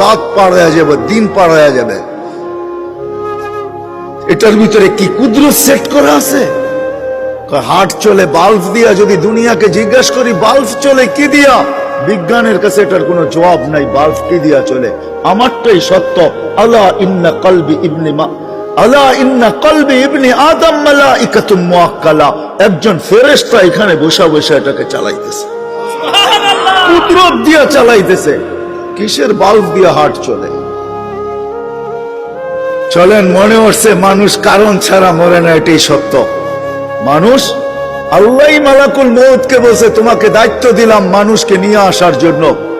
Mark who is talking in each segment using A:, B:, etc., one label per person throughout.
A: রাত পার হয়ে যাবে দিন পার হয়ে যাবে। এটার ভিতরে কি কুদরত সেট করা আছে? হাট চলে বাল্ব দিয়া যদি দুনিয়াকে জিজ্ঞাসা করি বাল্ব চলে কি দিয়া? বিজ্ঞানের কাছে এটার কোনো জবাব নাই বাল্ব কি দিয়া চলে? আমারটাই সত্য আলা ইন্না কলবি ইবনি মা আলা ইন্না কলবি ইবনি আদম মালাইকাতুম মুআক্কালা। একজন ফেরেশতা এখানে বসা বসা এটাকে চালাইতেছে। কুদরত দিয়া চালাইতেছে। কিসের বাল্ব দিয়ে হাট চলে? চলেন, মনে হচ্ছে মানুষ কারণ ছাড়া মরে না, এটাই সত্য। মানুষ আল্লাহ মালাকুল মৌতকে বলছে, তোমাকে দায়িত্ব দিলাম মানুষকে নিয়ে আসার জন্য।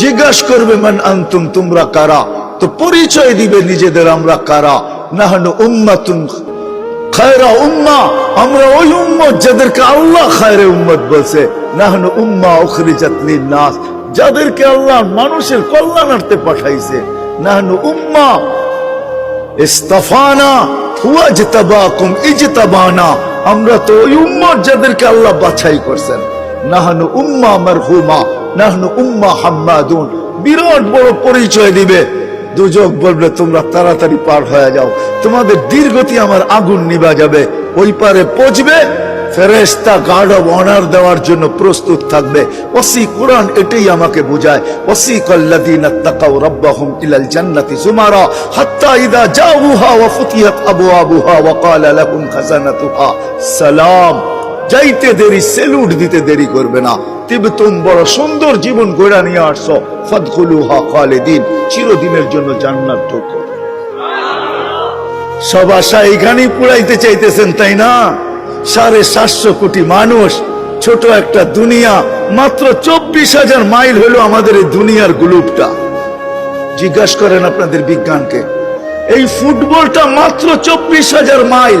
A: জিজ্ঞাসা করবে, মান আন্তুম, তোমরা কারা? তো পরিচয় দিবে নিজেদের আমরা কারা? নাহনু উম্মাতুন খায়রা উম্মা, আমরা ওই উম্মত যাদেরকে আল্লাহ খায়রে উম্মত বলছে। নাহনু উম্মা উখরিজাত লিন-নাস, যাদেরকে আল্লাহ মানুষের কল্যাণার্থে পাঠাইছে। নাহনু উম্মা, ইস্তাফানা হুয়া জিতাবাকুম ইজতাবানা, আমরা তো ওই উম্মত যাদেরকে আল্লাহ বাছাই করছেন। নাহনু উম্মা মারহুমা হাম্মাদুন। বিরাট বড় পরিচয় দিবে। দুজক বলবে, তোমরা তাড়াতাড়ি পার হয়ে যাও। তোমাদের দীর্ঘতি আমার আগুন নিবা যাবে। ওই পারে পচবে। ফেরেস্তা গার্ড অব অনার দেওয়ার জন্য প্রস্তুত থাকবে। ওসি কোরআন এটাই আমাকে বোঝায়। ওসি কল্লাদিন তাকাউ রাব্বাহুম ইলাল জান্নাতি জুমারা হাত্তা ইদা জাউহা ওয়া ফুতিহাত আবওয়াবুহা ওয়া ক্বালা লাহুম খাজানাতুহা। সালাম। যাইতে দেরি সেলুট দিতে দেরি করবে না। তিবতুম বড় সুন্দর জীবন গড়া নিয়ে আসছো। ফাদখুলুহা খালিদিন, চিরদিনের জন্য জান্নাত ঢোকো সব আশা এখানেই পুরাইতে চাইতেছেন, তাই না? সাড়ে সাতশো কোটি মানুষ, ছোট একটা দুনিয়া, মাত্র চব্বিশ হাজার মাইল হলো আমাদের এই দুনিয়ার গ্লুপটা। জিজ্ঞাসা করেন আপনাদের বিজ্ঞানকে, এই ফুটবলটা মাত্র চব্বিশ হাজার মাইল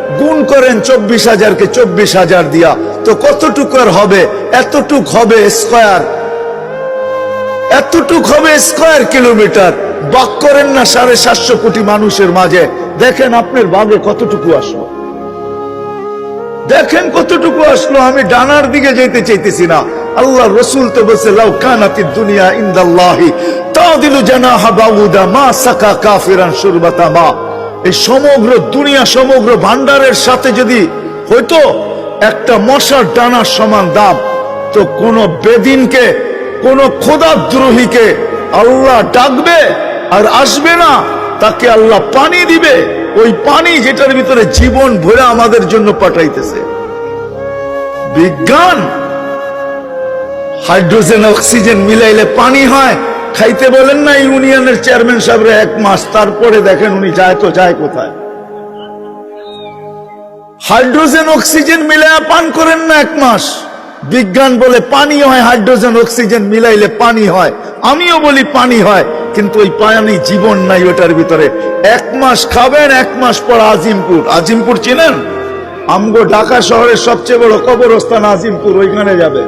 A: গুণ করেন চব্বিশ হাজারকে চব্বিশ হাজার দিয়া। তো কতটুকু আর হবে? এতটুক হবে স্কোয়ার। এতটুক হবে স্কোয়ার কিলোমিটার। বাক করেন না সাড়ে সাতশো কোটি মানুষের মাঝে। দেখেন আপনার বাগে কতটুকু আসলো। দেখেন কতটুকু আসলো। আমি ডানার দিকে যেতে চাইতেছি না। আল্লাহ রসুল তো বলছে, লাউ কানাতি দুনিয়া ইন্দাল্লাহি তাদিলু জানাহা বাউদা মা সাকা কাফিরান শুরবাতা মা। এই সমগ্র দুনিয়া, সমগ্র ভান্ডারের সাথে যদি হয়তো একটা মশার ডানার সমান দাম। তো কোন বেদিনকে, কোন খোদাদ্রোহীকে আল্লাহ ডাকবে আর আসবে না, তাকে আল্লাহ পানি দিবে। ওই পানি যেটার ভিতরে জীবন ভরে আমাদের জন্য পাঠাইতেছে। বিজ্ঞান, হাইড্রোজেন, অক্সিজেন মিলাইলে পানি হয় খাইতে বলেন না, ইউনিয়নের চেয়ারম্যান সাহেব এক মাস তারপরে দেখেন উনি যায় তো যায় কোথায়। হাইড্রোজেন, অক্সিজেন মিলাইয়া পান করেন না এক মাস। বিজ্ঞান বলে পানি হয়, হাইড্রোজেন, অক্সিজেন মিলাইলে পানি হয়। আমিও বলি পানি হয়, কিন্তু ওই পানি জীবন নাই ওটার ভিতরে। এক মাস খাবেন, এক মাস পর আজিমপুর। আজিমপুর চিনেন? আমগো ঢাকা শহরের সবচেয়ে বড় কবরস্থান আজিমপুর, ওইখানে যাবে।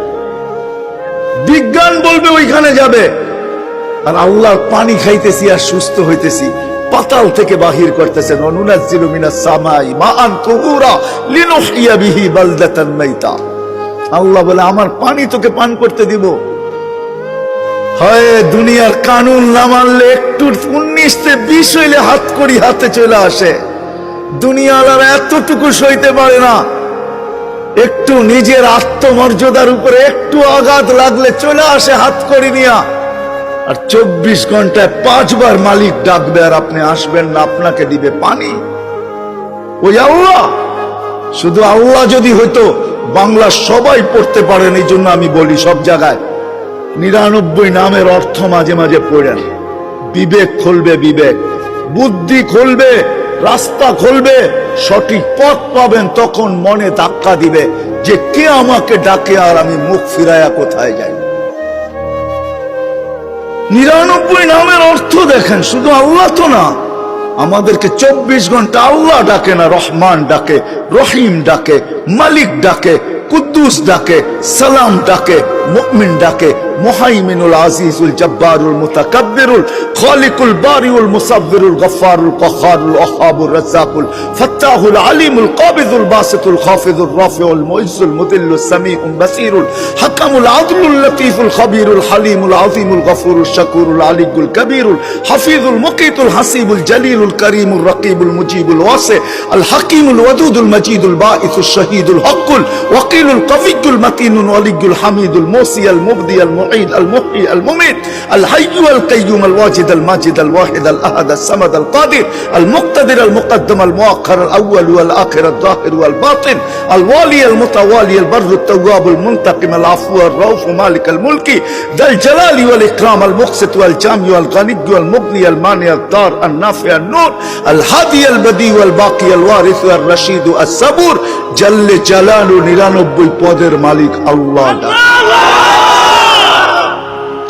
A: বিজ্ঞান বলবে ওইখানে যাবে। আর আল্লাহর পানি খাইতেছি আর সুস্থ হইতেছি। পাতাল থেকে বাহির করতেছেন। অনুনাজ্জিলু মিনাস সামাই লিনুহইয়া বিহি বালদাতান মাইতা। আল্লাহ বলে, আমার পানি তোকে পান করতে দিব। হয়, দুনিয়ার কানুন না মানলে একটু উনিশতে বিশ হইলে হাত করি হাতে চলে আসে। দুনিয়ালার এতটুকু সইতে পারে না। একটু নিজের আত্মমর্যাদার উপরে একটু আঘাত লাগলে চলে আসে হাত করি নিয়া। আর চব্বিশ ঘন্টায় পাঁচবার মালিক ডাকবে আর আপনি আসবেন না, আপনাকে দিবে পানি। ওই আল্লাহ! শুধু আল্লাহ যদি হইতো, বাংলা সবাই পড়তে পারেন, এই জন্য আমি বলি সব জায়গায়। নিরানব্বই নামের অর্থ মাঝে মাঝে পড়েন। বিবেক খুলবে, বিবেক। বুদ্ধি খুলবে, রাস্তা খুলবে, সঠিক পথ পাবেন, তখন মনে ধাক্কা দিবে যে কে আমাকে ডাকে আর আমি মুখ ফিরায়া কোথায় যাই নিরানব্বই নামের অর্থ দেখেন, শুধু আল্লাহ তো না। আমাদেরকে চব্বিশ ঘণ্টা আল্লাহ ডাকে না, রহমান ডাকে, রহিম ডাকে, মালিক ডাকে, কুদ্দুস ডাকে, সালাম ডাকে। মুমিন ডাকে, মুহাইমিনুল আজিজুল জব্বারুল মুতাকাব্বিরুল, খালিকুল বারিউল মুসাব্বিরুল গফফারুল কহারুল ওহাবুর রাজ্জাকুল, ফাত্তাহুল আলিমুল কাবিদুল বাসিতুল খাফিদুল রাফিউল মুইজ্জুল মুদিল্লুস সামিউল বাসিরুল, হাকামুল আদলুল লতীফুল খবীরুল হালিমুল আযীমুল গফুরুল শাকুরুল আলিকুল কবীরুল, হাফিজুল মুকিতুল হাসিবুল জলিলুল করিমুল রকিবুল মুজিবুল ওয়াসি আল হাকিমুল ওয়াদুদুল মজিদুল বাঈসুল শহীদুল হকুল, ওয়াকিলুল কবিয়ুল মাতিনুল ওয়ালিয়ুল হামিদুল موسي المبدي المعيد المحيي المميت الحي القيوم الواجد الماجد الواحد الاحد الصمد القادر المقتدر المقدم المؤخر الاول والاخر الظاهر والباطن الوالي المتوالي البر التواب المنتقم العفو الرؤوف مالك الملك ذا الجلال والاكرام المقسط والجامع والغني والمغني المانع الدار النافع النور الهادي البديع والباقي الوارث الرشيد الصبور جل جلاله নিরানব্বই পদের মালিক আল্লাহ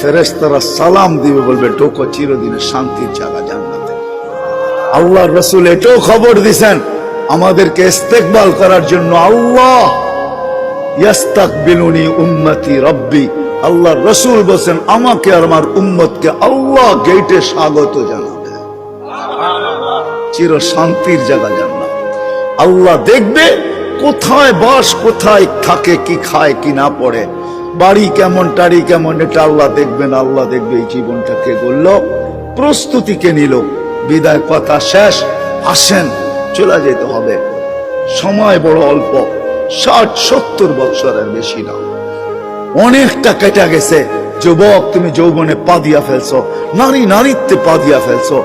A: ফেরেস্তারা সালাম দিবে, বলবে, ঢোকো চিরদিনের শান্তির জায়গা জান্নাতে। আল্লাহ রসুল এটাও খবর দিছেন, আমাদেরকে ইস্তেকবাল করার জন্য আল্লাহ রব্বি। আল্লাহ রসুল বলছেন, আমাকে আর আমার উম্মতকে আল্লাহ গেটে স্বাগত জানাবে। চির শান্তির জায়গা জান্নাত। আল্লাহ দেখবে কোথায় বাস, কোথায় থাকে, কি খায়, কি না পড়ে। বাড়ি কেমন, টাড়ি কেমন, এটা আল্লাহ দেখবেন, আল্লাহ দেখবে এই জীবনটাকে গড়ল প্রস্তুতিকে নিল, বিদায় কথা শেষ, আসেন, চলে যেতে হবে। সময় বড় অল্প, ষাট, সত্তর বছরের বেশি না। অনেকটা কেটে গেছে। যুবক, তুমি যৌবনে পা দিয়া ফেলছো, নারী নারীত্বে পা দিয়া ফেলছো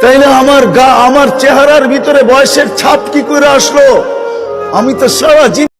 A: তাইলে আমার গা আমার চেহারার ভিতরে বয়সের ছাপ কি করে আসলো? আমি তো সারা